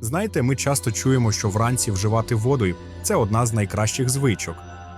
Знаєте, ми часто чуємо, що вранці вживати воду це одна з найкращих звичок,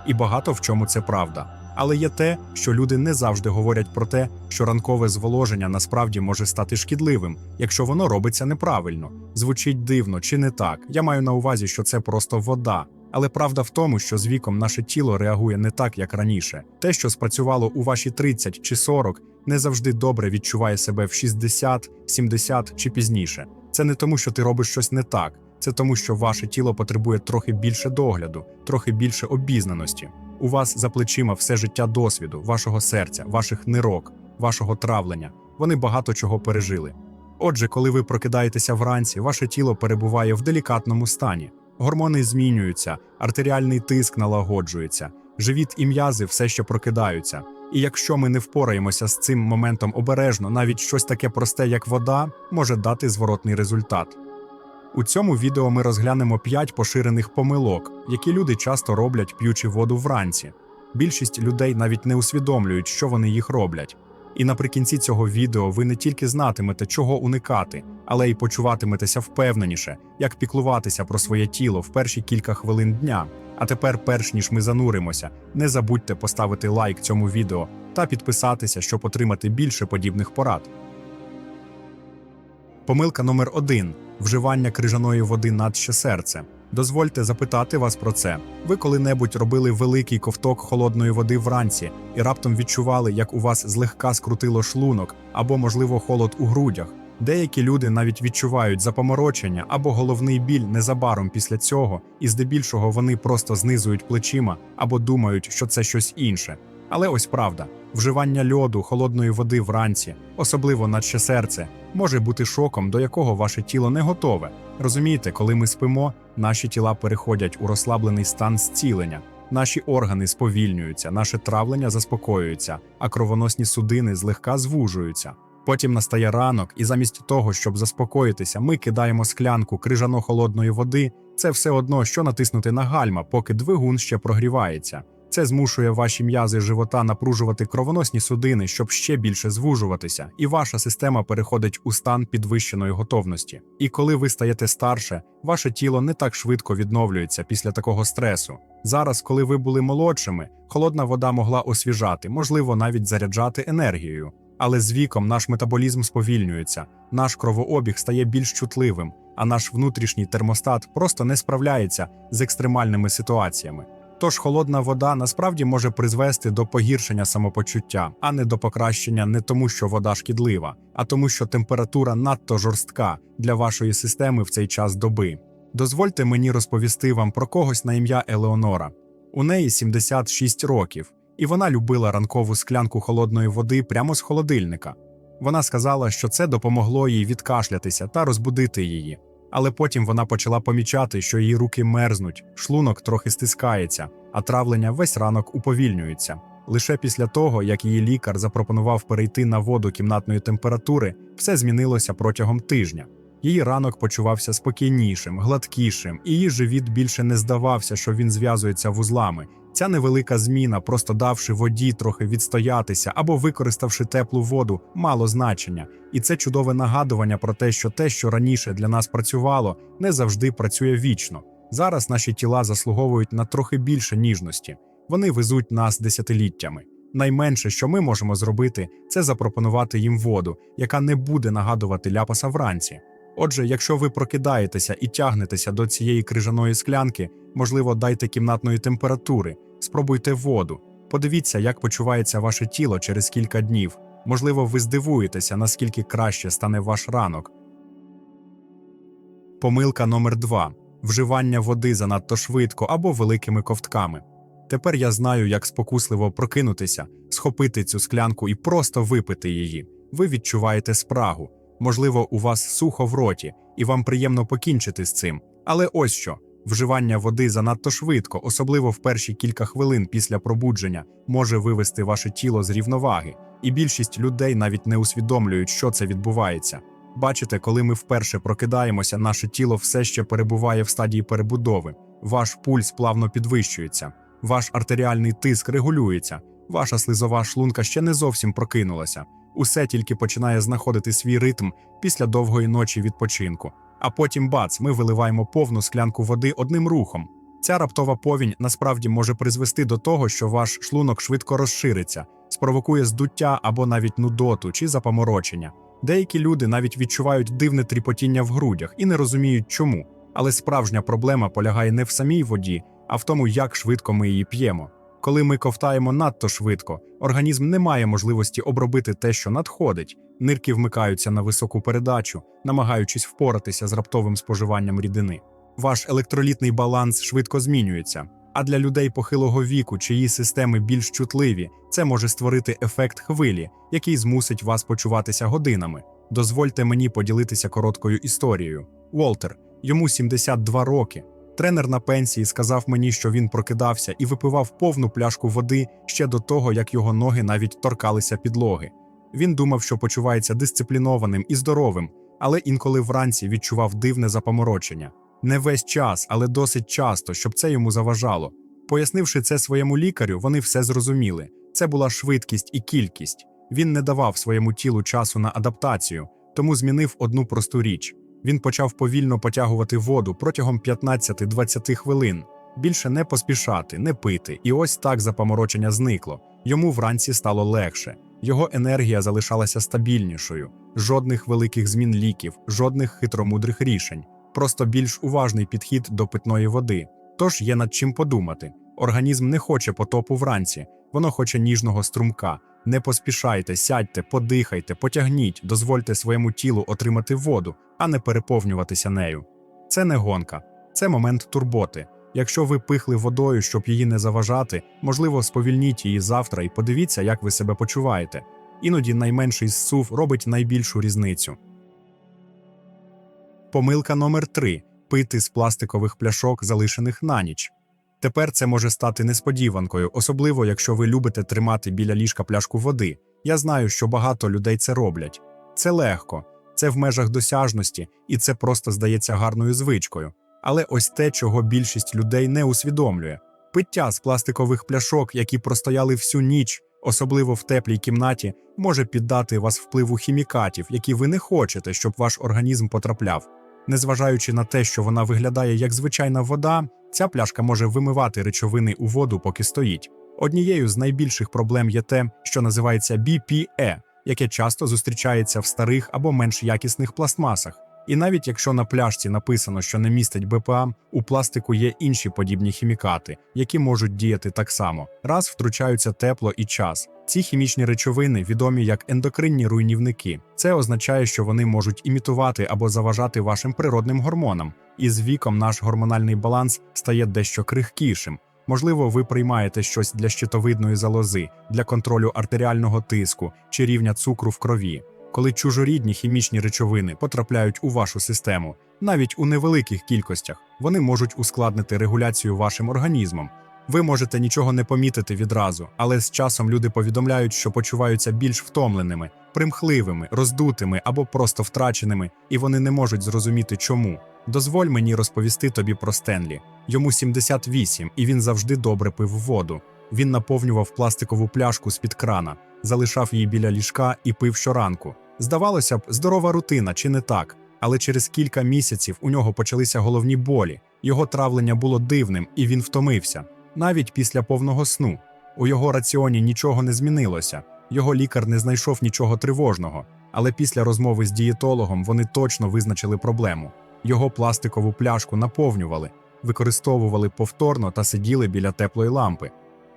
і багато в чому це правда. Але є те, що люди не завжди говорять про те, що ранкове зволоження насправді може стати шкідливим, якщо воно робиться неправильно. Звучить дивно чи не так. Я маю на увазі, що це просто вода. Але правда в тому, що з віком наше тіло реагує не так, як раніше. Те, що спрацювало у ваші 30 чи 40, не завжди добре відчуває себе в 60, 70 чи пізніше. Це не тому, що ти робиш щось не так, це тому, що ваше тіло потребує трохи більше догляду, трохи більше обізнаності. У вас за плечима все життя досвіду, вашого серця, ваших нирок, вашого травлення. Вони багато чого пережили. Отже, коли ви прокидаєтеся вранці, ваше тіло перебуває в делікатному стані. Гормони змінюються, артеріальний тиск налагоджується, живіт і м'язи все ще прокидаються. І якщо ми не впораємося з цим моментом обережно, навіть щось таке просте, як вода, може дати зворотний результат. У цьому відео ми розглянемо 5 поширених помилок, які люди часто роблять, п'ючи воду вранці. Більшість людей навіть не усвідомлюють, що вони їх роблять. І наприкінці цього відео ви не тільки знатимете, чого уникати, але й почуватиметеся впевненіше, як піклуватися про своє тіло в перші кілька хвилин дня. А тепер, перш ніж ми зануримося, не забудьте поставити лайк цьому відео та підписатися, щоб отримати більше подібних порад. Помилка номер 1 вживання крижаної води надще серце. Дозвольте запитати вас про це. Ви коли-небудь робили великий ковток холодної води вранці і раптом відчували, як у вас злегка скрутило шлунок або, можливо, холод у грудях. Деякі люди навіть відчувають запоморочення або головний біль незабаром після цього, і здебільшого вони просто знизують плечима або думають, що це щось інше. Але ось правда: вживання льоду, холодної води вранці, особливо наче серце, може бути шоком, до якого ваше тіло не готове. Розумієте, коли ми спимо, наші тіла переходять у розслаблений стан зцілення. Наші органи сповільнюються, наше травлення заспокоюється, а кровоносні судини злегка звужуються. Потім настає ранок, і замість того, щоб заспокоїтися, ми кидаємо склянку крижано холодної води. Це все одно, що натиснути на гальма, поки двигун ще прогрівається. Це змушує ваші м'язи живота напружувати кровоносні судини, щоб ще більше звужуватися, і ваша система переходить у стан підвищеної готовності. І коли ви стаєте старше, ваше тіло не так швидко відновлюється після такого стресу. Зараз, коли ви були молодшими, холодна вода могла освіжати, можливо, навіть заряджати енергією. Але з віком наш метаболізм сповільнюється, наш кровообіг стає більш чутливим, а наш внутрішній термостат просто не справляється з екстремальними ситуаціями. Тож холодна вода насправді може призвести до погіршення самопочуття, а не до покращення не тому, що вода шкідлива, а тому, що температура надто жорстка для вашої системи в цей час доби. Дозвольте мені розповісти вам про когось на ім'я Елеонора. У неї 76 років, і вона любила ранкову склянку холодної води прямо з холодильника. Вона сказала, що це допомогло їй відкашлятися та розбудити її. Але потім вона почала помічати, що її руки мерзнуть, шлунок трохи стискається, а травлення весь ранок уповільнюється. Лише після того, як її лікар запропонував перейти на воду кімнатної температури, все змінилося протягом тижня. Її ранок почувався спокійнішим, гладкішим, і її живіт більше не здавався, що він зв'язується вузлами. Ця невелика зміна, просто давши воді трохи відстоятися або використавши теплу воду, мало значення. І це чудове нагадування про те, що те, що раніше для нас працювало, не завжди працює вічно. Зараз наші тіла заслуговують на трохи більше ніжності. Вони везуть нас десятиліттями. Найменше, що ми можемо зробити, це запропонувати їм воду, яка не буде нагадувати ляпаса вранці. Отже, якщо ви прокидаєтеся і тягнетеся до цієї крижаної склянки, можливо, дайте кімнатної температури, спробуйте воду. Подивіться, як почувається ваше тіло через кілька днів. Можливо, ви здивуєтеся, наскільки краще стане ваш ранок. Помилка номер 2 вживання води занадто швидко або великими ковтками. Тепер я знаю, як спокусливо прокинутися, схопити цю склянку і просто випити її. Ви відчуваєте спрагу. Можливо, у вас сухо в роті, і вам приємно покінчити з цим. Але ось що: вживання води занадто швидко, особливо в перші кілька хвилин після пробудження, може вивести ваше тіло з рівноваги, і більшість людей навіть не усвідомлюють, що це відбувається. Бачите, коли ми вперше прокидаємося, наше тіло все ще перебуває в стадії перебудови. Ваш пульс плавно підвищується, ваш артеріальний тиск регулюється, ваша слизова шлунка ще не зовсім прокинулася. Усе тільки починає знаходити свій ритм після довгої ночі відпочинку. А потім бац, ми виливаємо повну склянку води одним рухом. Ця раптова повінь насправді може призвести до того, що ваш шлунок швидко розшириться, спровокує здуття або навіть нудоту чи запоморочення. Деякі люди навіть відчувають дивне тріпотіння в грудях і не розуміють, чому. Але справжня проблема полягає не в самій воді, а в тому, як швидко ми її п'ємо. Коли ми ковтаємо надто швидко, організм не має можливості обробити те, що надходить. Нирки вмикаються на високу передачу, намагаючись впоратися з раптовим споживанням рідини. Ваш електролітний баланс швидко змінюється. А для людей похилого віку, чиї системи більш чутливі, це може створити ефект хвилі, який змусить вас почуватися годинами. Дозвольте мені поділитися короткою історією. Уолтер, йому 72 роки. Тренер на пенсії сказав мені, що він прокидався і випивав повну пляшку води ще до того, як його ноги навіть торкалися підлоги. Він думав, що почувається дисциплінованим і здоровим, але інколи вранці відчував дивне запоморочення. Не весь час, але досить часто, щоб це йому заважало. Пояснивши це своєму лікарю, вони все зрозуміли. Це була швидкість і кількість. Він не давав своєму тілу часу на адаптацію, тому змінив одну просту річ. Він почав повільно потягувати воду протягом 15-20 хвилин. Більше не поспішати, не пити, і ось так запоморочення зникло. Йому вранці стало легше. Його енергія залишалася стабільнішою, жодних великих змін ліків, жодних хитромудрих рішень, просто більш уважний підхід до питної води. Тож є над чим подумати. Організм не хоче потопу вранці, воно хоче ніжного струмка. Не поспішайте, сядьте, подихайте, потягніть, дозвольте своєму тілу отримати воду, а не переповнюватися нею. Це не гонка, це момент турботи. Якщо ви пихли водою, щоб її не заважати, можливо, сповільніть її завтра і подивіться, як ви себе почуваєте. Іноді найменший зсув робить найбільшу різницю. Помилка номер 3 пити з пластикових пляшок, залишених на ніч. Тепер це може стати несподіванкою, особливо якщо ви любите тримати біля ліжка пляшку води. Я знаю, що багато людей це роблять. Це легко, це в межах досяжності, і це просто здається гарною звичкою. Але ось те, чого більшість людей не усвідомлює: пиття з пластикових пляшок, які простояли всю ніч, особливо в теплій кімнаті, може піддати вас впливу хімікатів, які ви не хочете, щоб ваш організм потрапляв. Незважаючи на те, що вона виглядає як звичайна вода, ця пляшка може вимивати речовини у воду, поки стоїть. Однією з найбільших проблем є те, що називається BPE, яке часто зустрічається в старих або менш якісних пластмасах. І навіть якщо на пляшці написано, що не містить БПА, у пластику є інші подібні хімікати, які можуть діяти так само. Раз втручаються тепло і час. Ці хімічні речовини відомі як ендокринні руйнівники. Це означає, що вони можуть імітувати або заважати вашим природним гормонам. І з віком наш гормональний баланс стає дещо крихкішим. Можливо, ви приймаєте щось для щитовидної залози, для контролю артеріального тиску чи рівня цукру в крові. Коли чужорідні хімічні речовини потрапляють у вашу систему, навіть у невеликих кількостях, вони можуть ускладнити регуляцію вашим організмом. Ви можете нічого не помітити відразу, але з часом люди повідомляють, що почуваються більш втомленими, примхливими, роздутими або просто втраченими, і вони не можуть зрозуміти, чому. Дозволь мені розповісти тобі про Стенлі. Йому 78, і він завжди добре пив воду. Він наповнював пластикову пляшку з-під крана, залишав її біля ліжка і пив щоранку. Здавалося б, здорова рутина, чи не так? Але через кілька місяців у нього почалися головні болі. Його травлення було дивним, і він втомився. Навіть після повного сну. У його раціоні нічого не змінилося. Його лікар не знайшов нічого тривожного. Але після розмови з дієтологом вони точно визначили проблему. Його пластикову пляшку наповнювали, використовували повторно та сиділи біля теплої лампи.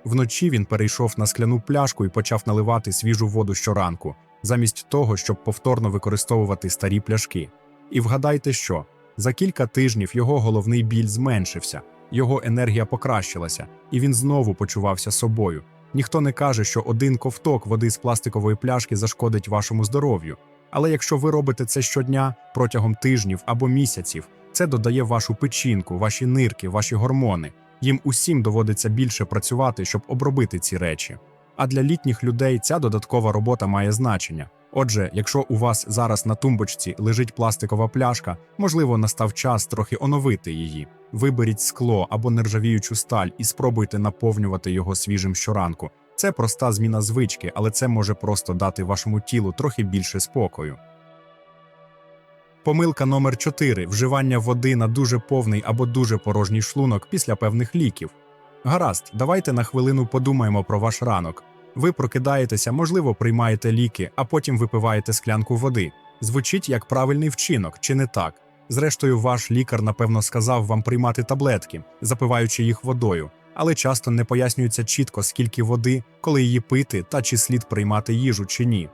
Вночі він перейшов на скляну пляшку і почав наливати свіжу воду щоранку, замість того, щоб повторно використовувати старі пляшки. І вгадайте, що за кілька тижнів його головний біль зменшився, його енергія покращилася, і він знову почувався собою. Ніхто не каже, що один ковток води з пластикової пляшки зашкодить вашому здоров'ю. Але якщо ви робите це щодня протягом тижнів або місяців, це додає вашу печінку, ваші нирки, ваші гормони. Їм усім доводиться більше працювати, щоб обробити ці речі. А для літніх людей ця додаткова робота має значення. Отже, якщо у вас зараз на тумбочці лежить пластикова пляшка, можливо, настав час трохи оновити її. Виберіть скло або нержавіючу сталь і спробуйте наповнювати його свіжим щоранку. Це проста зміна звички, але це може просто дати вашому тілу трохи більше спокою. Помилка номер 4 вживання води на дуже повний або дуже порожній шлунок після певних ліків. Гаразд, давайте на хвилину подумаємо про ваш ранок. Ви прокидаєтеся, можливо, приймаєте ліки, а потім випиваєте склянку води. Звучить як правильний вчинок, чи не так? Зрештою, ваш лікар, напевно, сказав вам приймати таблетки, запиваючи їх водою, але часто не пояснюється чітко, скільки води, коли її пити та чи слід приймати їжу чи ні.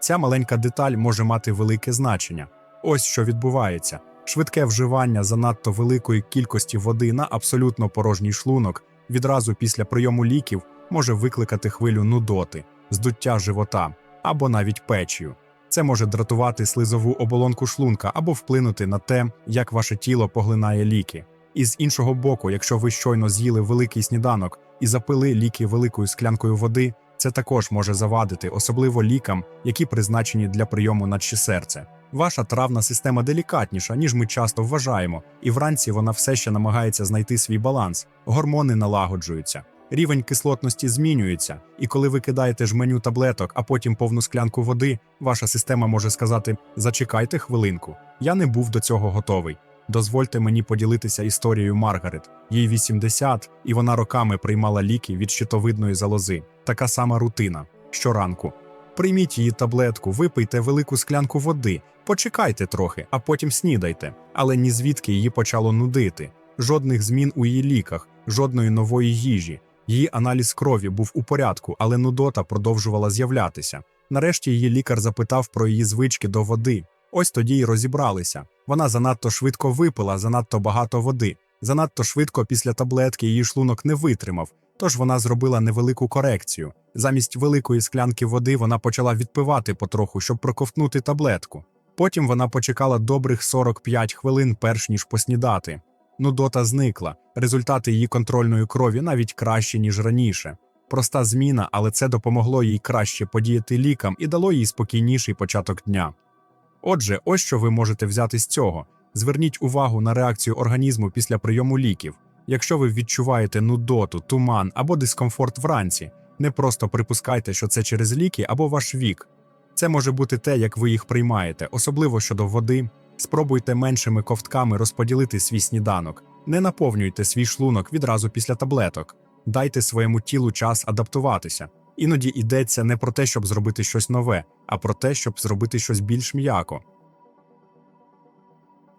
Ця маленька деталь може мати велике значення. Ось що відбувається: швидке вживання занадто великої кількості води на абсолютно порожній шлунок відразу після прийому ліків може викликати хвилю нудоти, здуття живота або навіть печію. Це може дратувати слизову оболонку шлунка або вплинути на те, як ваше тіло поглинає ліки. І з іншого боку, якщо ви щойно з'їли великий сніданок і запили ліки великою склянкою води, це також може завадити, особливо лікам, які призначені для прийому наче серце. Ваша травна система делікатніша, ніж ми часто вважаємо, і вранці вона все ще намагається знайти свій баланс. Гормони налагоджуються, рівень кислотності змінюється, і коли ви кидаєте жменю таблеток, а потім повну склянку води, ваша система може сказати: зачекайте хвилинку, я не був до цього готовий. Дозвольте мені поділитися історією Маргарет. Їй 80, і вона роками приймала ліки від щитовидної залози. Така сама рутина щоранку. Прийміть її таблетку, випийте велику склянку води, почекайте трохи, а потім снідайте. Але ні звідки її почало нудити. Жодних змін у її ліках, жодної нової їжі. Її аналіз крові був у порядку, але нудота продовжувала з'являтися. Нарешті її лікар запитав про її звички до води. Ось тоді й розібралися. Вона занадто швидко випила занадто багато води. Занадто швидко після таблетки її шлунок не витримав, тож вона зробила невелику корекцію. Замість великої склянки води вона почала відпивати потроху, щоб проковтнути таблетку. Потім вона почекала добрих 45 хвилин, перш ніж поснідати. Нудота зникла. Результати її контрольної крові навіть кращі, ніж раніше. Проста зміна, але це допомогло їй краще подіяти лікам і дало їй спокійніший початок дня. Отже, ось що ви можете взяти з цього: зверніть увагу на реакцію організму після прийому ліків. Якщо ви відчуваєте нудоту, туман або дискомфорт вранці, не просто припускайте, що це через ліки або ваш вік. Це може бути те, як ви їх приймаєте, особливо щодо води. Спробуйте меншими ковтками розподілити свій сніданок, не наповнюйте свій шлунок відразу після таблеток, дайте своєму тілу час адаптуватися. Іноді йдеться не про те, щоб зробити щось нове, а про те, щоб зробити щось більш м'яко.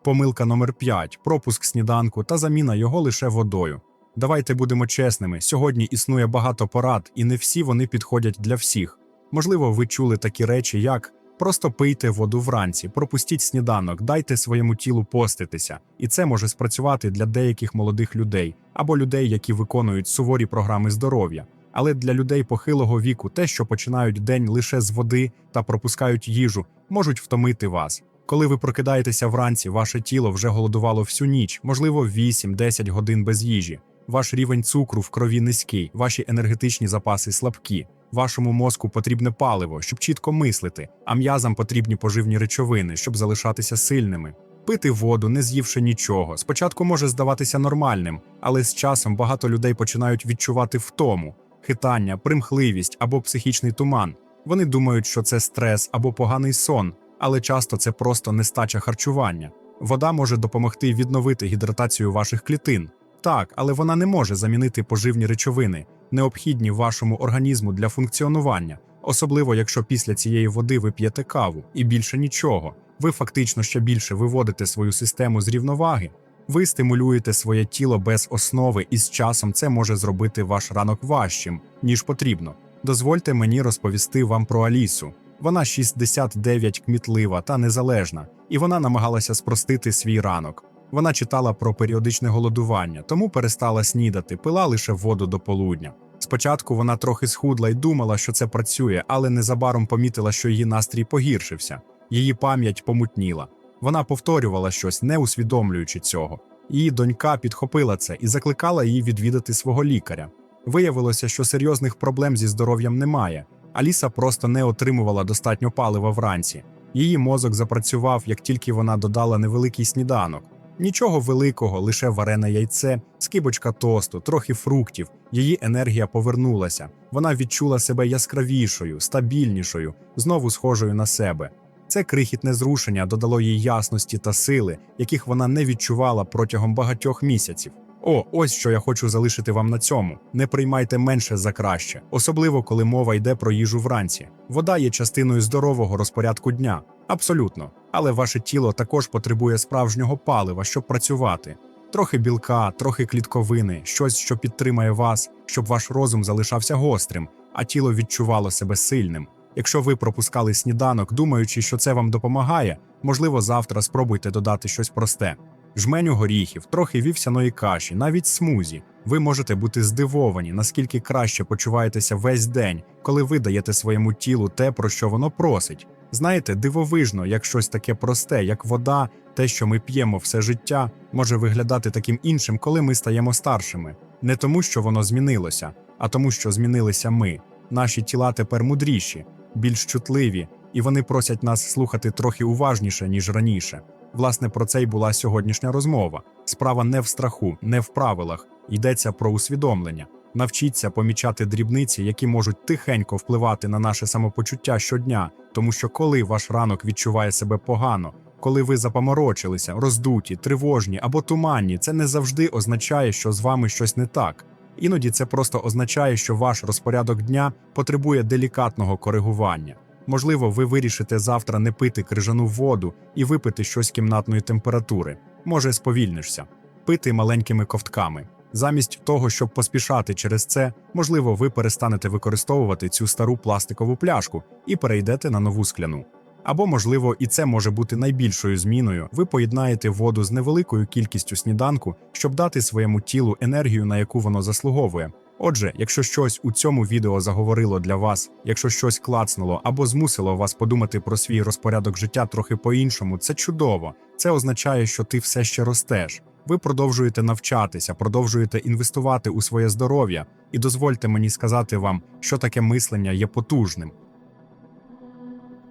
Помилка номер 5 пропуск сніданку та заміна його лише водою. Давайте будемо чесними. Сьогодні існує багато порад, і не всі вони підходять для всіх. Можливо, ви чули такі речі, як просто пийте воду вранці, пропустіть сніданок, дайте своєму тілу поститися, і це може спрацювати для деяких молодих людей або людей, які виконують суворі програми здоров'я. Але для людей похилого віку те, що починають день лише з води та пропускають їжу, можуть втомити вас. Коли ви прокидаєтеся вранці, ваше тіло вже голодувало всю ніч, можливо, 8-10 годин без їжі. Ваш рівень цукру в крові низький, ваші енергетичні запаси слабкі. Вашому мозку потрібне паливо, щоб чітко мислити, а м'язам потрібні поживні речовини, щоб залишатися сильними. Пити воду, не з'ївши нічого, спочатку може здаватися нормальним, але з часом багато людей починають відчувати втому, хитання, примхливість або психічний туман. Вони думають, що це стрес або поганий сон, але часто це просто нестача харчування. Вода може допомогти відновити гідратацію ваших клітин. Так, але вона не може замінити поживні речовини, необхідні вашому організму для функціонування, особливо якщо після цієї води ви п'єте каву і більше нічого. Ви фактично ще більше виводите свою систему з рівноваги. Ви стимулюєте своє тіло без основи, і з часом це може зробити ваш ранок важчим, ніж потрібно. Дозвольте мені розповісти вам про Алісу. Вона 69 кмітлива та незалежна, і вона намагалася спростити свій ранок. Вона читала про періодичне голодування, тому перестала снідати, пила лише воду до полудня. Спочатку вона трохи схудла і думала, що це працює, але незабаром помітила, що її настрій погіршився. Її пам'ять помутніла. Вона повторювала щось, не усвідомлюючи цього. Її донька підхопила це і закликала її відвідати свого лікаря. Виявилося, що серйозних проблем зі здоров'ям немає. Аліса просто не отримувала достатньо палива вранці. Її мозок запрацював, як тільки вона додала невеликий сніданок. Нічого великого, лише варене яйце, скибочка тосту, трохи фруктів. Її енергія повернулася. Вона відчула себе яскравішою, стабільнішою, знову схожою на себе. Це крихітне зрушення додало їй ясності та сили, яких вона не відчувала протягом багатьох місяців. О, ось що я хочу залишити вам на цьому: не приймайте менше за краще, особливо коли мова йде про їжу вранці. Вода є частиною здорового розпорядку дня, абсолютно. Але ваше тіло також потребує справжнього палива, щоб працювати. Трохи білка, трохи клітковини, щось, що підтримає вас, щоб ваш розум залишався гострим, а тіло відчувало себе сильним. Якщо ви пропускали сніданок, думаючи, що це вам допомагає, можливо, завтра спробуйте додати щось просте. Жменю горіхів, трохи вівсяної каші, навіть смузі. Ви можете бути здивовані, наскільки краще почуваєтеся весь день, коли ви даєте своєму тілу те, про що воно просить. Знаєте, дивовижно, як щось таке просте, як вода, те, що ми п'ємо все життя, може виглядати таким іншим, коли ми стаємо старшими. Не тому, що воно змінилося, а тому, що змінилися ми. Наші тіла тепер мудріші, більш чутливі, і вони просять нас слухати трохи уважніше, ніж раніше. Власне, про це й була сьогоднішня розмова. Справа не в страху, не в правилах. Йдеться про усвідомлення. Навчіться помічати дрібниці, які можуть тихенько впливати на наше самопочуття щодня, тому що коли ваш ранок відчуває себе погано, коли ви запоморочилися, роздуті, тривожні або туманні, це не завжди означає, що з вами щось не так. Іноді це просто означає, що ваш розпорядок дня потребує делікатного коригування. Можливо, ви вирішите завтра не пити крижану воду і випити щось кімнатної температури. Може, сповільнишся, пити маленькими ковтками. Замість того, щоб поспішати через це, можливо, ви перестанете використовувати цю стару пластикову пляшку і перейдете на нову скляну. Або, можливо, і це може бути найбільшою зміною. Ви поєднаєте воду з невеликою кількістю сніданку, щоб дати своєму тілу енергію, на яку воно заслуговує. Отже, якщо щось у цьому відео заговорило для вас, якщо щось клацнуло або змусило вас подумати про свій розпорядок життя трохи по-іншому, це чудово. Це означає, що ти все ще ростеш. Ви продовжуєте навчатися, продовжуєте інвестувати у своє здоров'я, і дозвольте мені сказати вам, що таке мислення є потужним.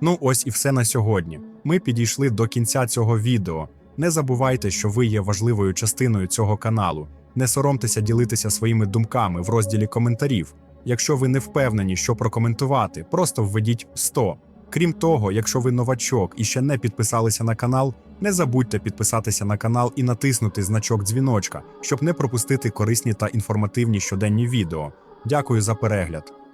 Ну, ось і все на сьогодні. Ми підійшли до кінця цього відео. Не забувайте, що ви є важливою частиною цього каналу. Не соромтеся ділитися своїми думками в розділі коментарів. Якщо ви не впевнені, що прокоментувати, просто введіть 100. Крім того, якщо ви новачок і ще не підписалися на канал, не забудьте підписатися на канал і натиснути значок дзвіночка, щоб не пропустити корисні та інформативні щоденні відео. Дякую за перегляд.